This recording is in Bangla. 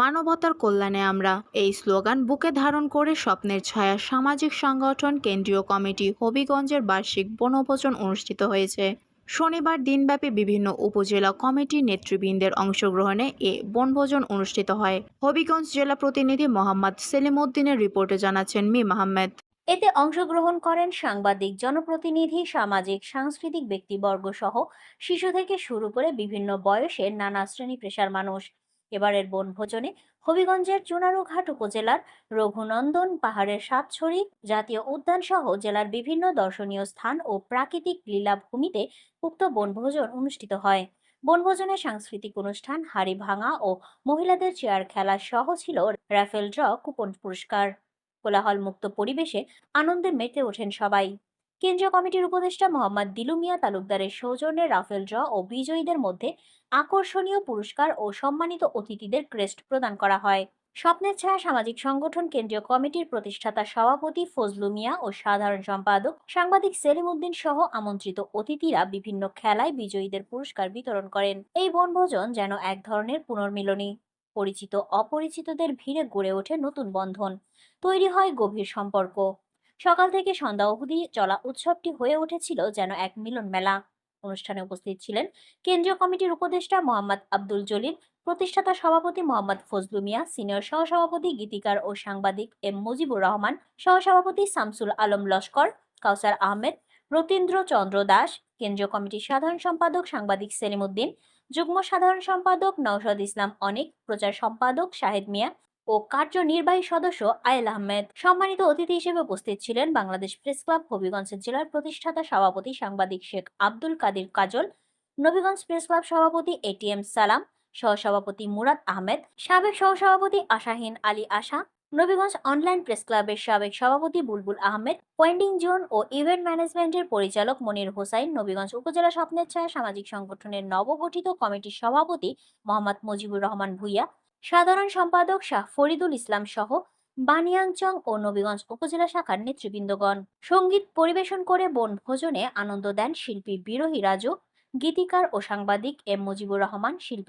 মানবতার কল্যাণে আমরা এই স্লোগান বুকে ধারণ করে স্বপ্নের ছায়া সামাজিক সংগঠন কেন্দ্রীয় কমিটি হবিগঞ্জের বার্ষিক বনভোজন অনুষ্ঠিত হয়েছে। শনিবার দিনব্যাপী বিভিন্ন উপজেলা কমিটির নেতৃবৃন্দের অংশগ্রহণে এ বনভোজন অনুষ্ঠিত হয়। হবিগঞ্জ জেলা প্রতিনিধি মোহাম্মদ সেলিম উদ্দিনের রিপোর্টে জানাচ্ছেন মিম আহমেদ এতে অংশগ্রহণ করেন সাংবাদিক, জনপ্রতিনিধি, সামাজিক, সাংস্কৃতিক ব্যক্তিবর্গ সহ শিশু থেকে শুরু করে বিভিন্ন বয়সের নানা শ্রেণি পেশার মানুষ। এবারের বনভোজনে হবিগঞ্জের চুনারুঘাট উপজেলার রঘুনন্দন পাহাড়ের সাতছড়ি জাতীয় উদ্যান সহ জেলার বিভিন্ন দর্শনীয় স্থান ও প্রাকৃতিক লীলাভূমিতে উক্ত বনভোজন অনুষ্ঠিত হয়। বনভোজনে সাংস্কৃতিক অনুষ্ঠান, হাড়ি ভাঙা ও মহিলাদের চেয়ার খেলা সহ ছিল রাফেল ড্র কুপন পুরস্কার। কোলাহল মুক্ত পরিবেশে আনন্দে মেতে ওঠেন সবাই। কেন্দ্রীয় কমিটির উপদেষ্টা মোহাম্মদ দিলু মিয়া তালুকদারের সৌজন্যে রাফেল ড্র ও বিজয়ীদের মধ্যে আকর্ষণীয় পুরস্কার ও সম্মানিত অতিথিদের ক্রেস্ট প্রদান করা হয়। স্বপ্নের ছায়া সামাজিক সংগঠন কেন্দ্রীয় কমিটির প্রতিষ্ঠাতা সভাপতি ফজলু মিয়া ও সাধারণ সম্পাদক সাংবাদিক সেলিম উদ্দিন সহ আমন্ত্রিত অতিথিরা বিভিন্ন খেলায় বিজয়ীদের পুরস্কার বিতরণ করেন। এই বনভোজন যেন এক ধরনের পুনর্মিলনী। পরিচিত অপরিচিতদের ভিড়ে গড়ে ওঠে নতুন বন্ধন। তৈরি হয় গভীর সম্পর্ক। সকাল থেকে সন্ধ্যা অবধি চলা উৎসবটি হয়ে উঠেছিল যেন এক মিলন মেলা। অনুষ্ঠানে উপস্থিত ছিলেন কেন্দ্রীয় কমিটির উপদেষ্টা মোহাম্মদ আব্দুল জলিল, প্রতিষ্ঠাতা সভাপতি মোহাম্মদ ফজলু মিয়া, সিনিয়র সহসভাপতি গীতিকার ও সাংবাদিক এম মুজিবুর রহমান, সহসভাপতি শামসুল আলম লস্কর, কাউসার আহমেদ, রতীন্দ্র চন্দ্র দাস, কেন্দ্রীয় কমিটির সাধারণ সম্পাদক সাংবাদিক সেলিম উদ্দিন, যুগ্ম সাধারণ সম্পাদক নওশাদ ইসলাম অনেক, প্রচার সম্পাদক শাহেদ মিয়া ও কার্যনির্বাহী সদস্য আয়েল আহমেদ। সম্মানিত অতিথি হিসেবে উপস্থিত ছিলেন বাংলাদেশ প্রেস ক্লাব, হবিগঞ্জ জেলার প্রতিষ্ঠাতা সভাপতি সাংবাদিক শেখ আব্দুল কাদির কাজল, নবীগঞ্জ প্রেস ক্লাব সভাপতি এটিএম সালাম, সহসভাপতি মুরাদ আহমেদ, সাবেক সহসভাপতি আশাহীন আলী আশা, নবীগঞ্জ অনলাইন প্রেস ক্লাবের সাবেক সভাপতি বুলবুল আহমেদ পয়েন্টিং জোন ও ইভেন্ট ম্যানেজমেন্টের পরিচালক মনির হোসাইন, নবীগঞ্জ উপজেলা স্বপ্নের ছায়া সামাজিক সংগঠনের নবগঠিত কমিটির সভাপতি মোহাম্মদ মুজিবুর রহমান ভুইয়া সাধারণ সম্পাদক শাহ ফরিদুল ইসলাম সহ বানিয়াংচং ও নবীগঞ্জ উপজেলা শাখার নেতৃবৃন্দগণ। সংগীত পরিবেশন করে বনভোজনে আনন্দ দেন শিল্পী বিরোহী রাজু, গীতিকার ও সাংবাদিক এম মুজিবুর রহমান শিল্পী।